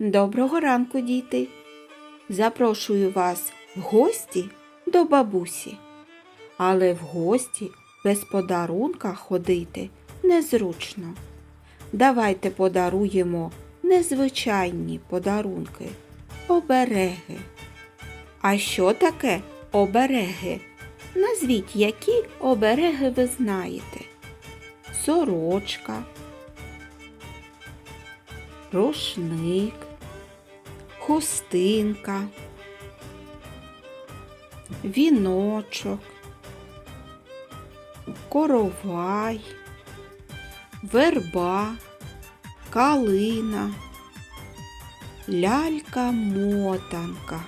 Доброго ранку, діти! Запрошую вас в гості до бабусі. Але в гості без подарунка ходити незручно. Давайте подаруємо незвичайні подарунки обереги. А що таке обереги? Назвіть, які обереги ви знаєте. Сорочка, рушник, хустинка, віночок, коровай, верба, калина, лялька-мотанка.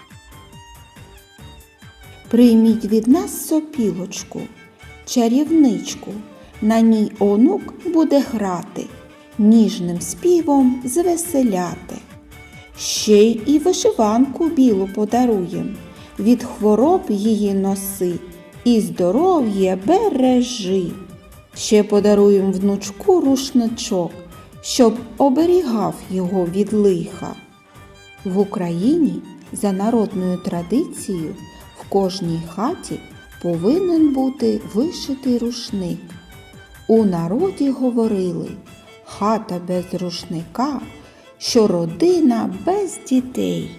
Прийміть від нас сопілочку, чарівничку, на ній онук буде грати, ніжним співом звеселяти. Ще й і вишиванку білу подаруєм, від хвороб її носи і здоров'я бережи. Ще подаруєм внучку рушничок, щоб оберігав його від лиха. В Україні за народною традицією в кожній хаті повинен бути вишитий рушник. У народі говорили хата без рушника, що родина без дітей.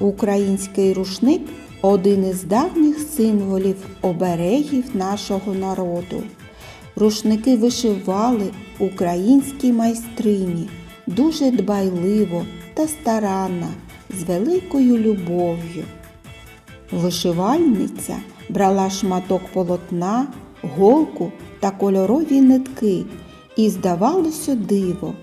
Український рушник один із давніх символів оберегів нашого народу. Рушники вишивали українські майстрині дуже дбайливо та старанно, з великою любов'ю. Вишивальниця брала шматок полотна, голку та кольорові нитки, і здавалося диво.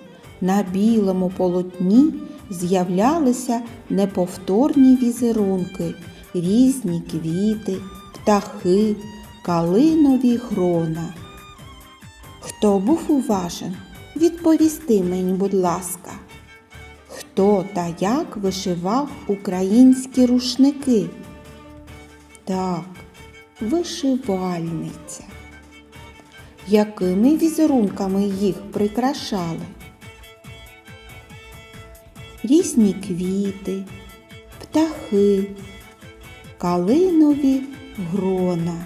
На білому полотні з'являлися неповторні візерунки, різні квіти, птахи, калинові грона. Хто був уважен, відповісти мені, будь ласка, хто та як вишивав українські рушники? Так, вишивальниця. Якими візерунками їх прикрашали? Різні квіти, птахи, калинові грона.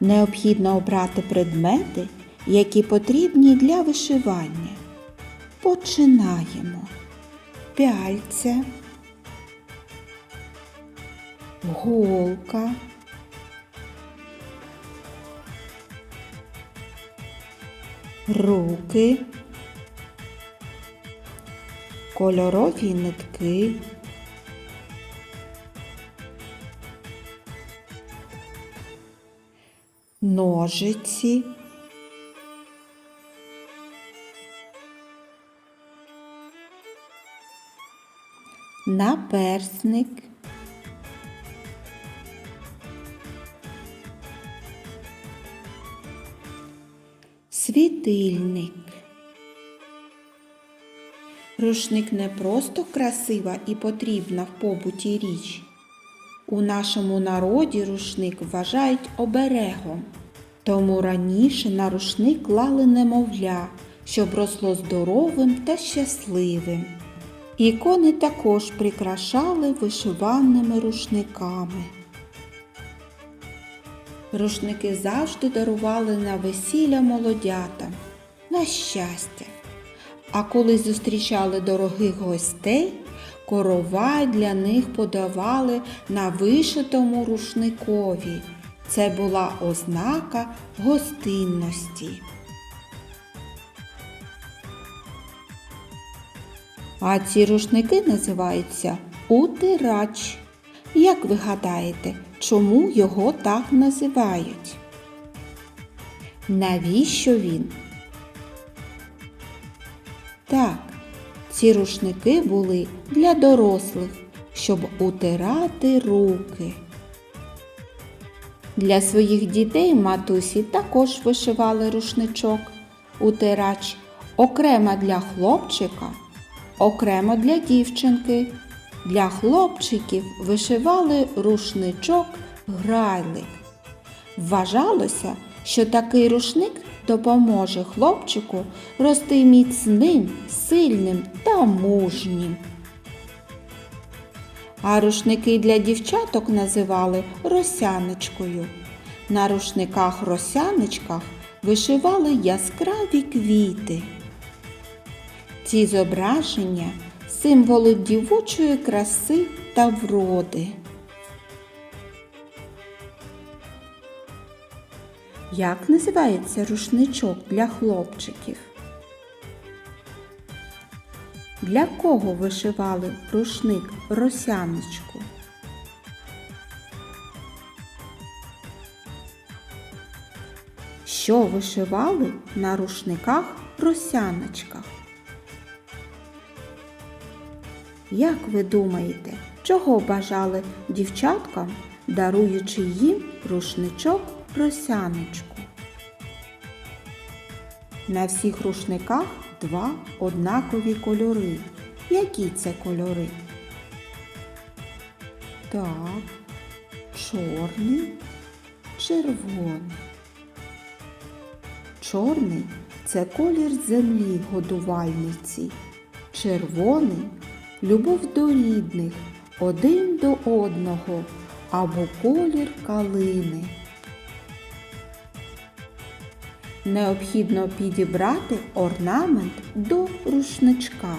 Необхідно обрати предмети, які потрібні для вишивання. Починаємо. Пяльця, голка, руки, кольорові нитки, ножиці, наперсник, світильник. Рушник не просто красива і потрібна в побуті річ. У нашому народі рушник вважають оберегом, тому раніше на рушник клали немовля, щоб росло здоровим та щасливим. Ікони також прикрашали вишиваними рушниками. Рушники завжди дарували на весілля молодятам, на щастя. А коли зустрічали дорогих гостей, коровай для них подавали на вишитому рушникові. Це була ознака гостинності. А ці рушники називаються утирач. Як ви гадаєте, чому його так називають? Навіщо він? Так, ці рушники були для дорослих, щоб утирати руки. Для своїх дітей матусі також вишивали рушничок, утирач, окремо для хлопчика, окремо для дівчинки. Для хлопчиків вишивали рушничок грайлик. Вважалося, що такий рушник допоможе хлопчику рости міцним, сильним та мужнім. А рушники для дівчаток називали росяночкою. На рушниках-росяночках вишивали яскраві квіти. Ці зображення символи дівочої краси та вроди. Як називається рушничок для хлопчиків? Для кого вишивали рушник росяночку? Що вишивали на рушниках росяночках? Як ви думаєте, чого бажали дівчаткам, даруючи їм рушничок росяночку? На всіх рушниках два однакові кольори. Які це кольори? Так, чорний, червоний. Чорний це колір землі годувальниці. Червоний любов до рідних, один до одного або колір калини. Необхідно підібрати орнамент до рушничка.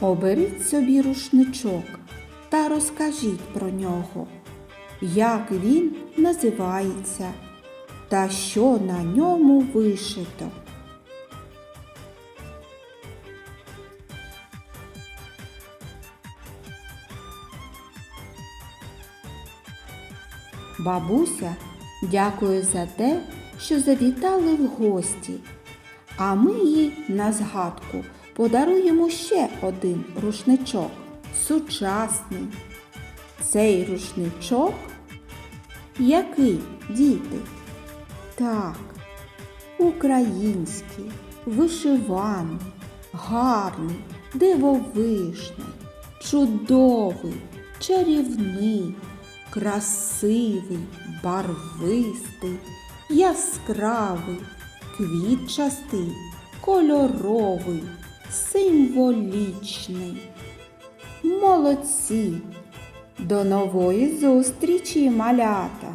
Оберіть собі рушничок та розкажіть про нього, як він називається та що на ньому вишито. Бабуся дякує за те, що завітали в гості, а ми їй на згадку подаруємо ще один рушничок сучасний. Цей рушничок який, діти? Так, український, вишиваний, гарний, дивовижний, чудовий, чарівний, красивий, барвистий, яскравий, квітчастий, кольоровий, символічний. Молодці! До нової зустрічі, малята!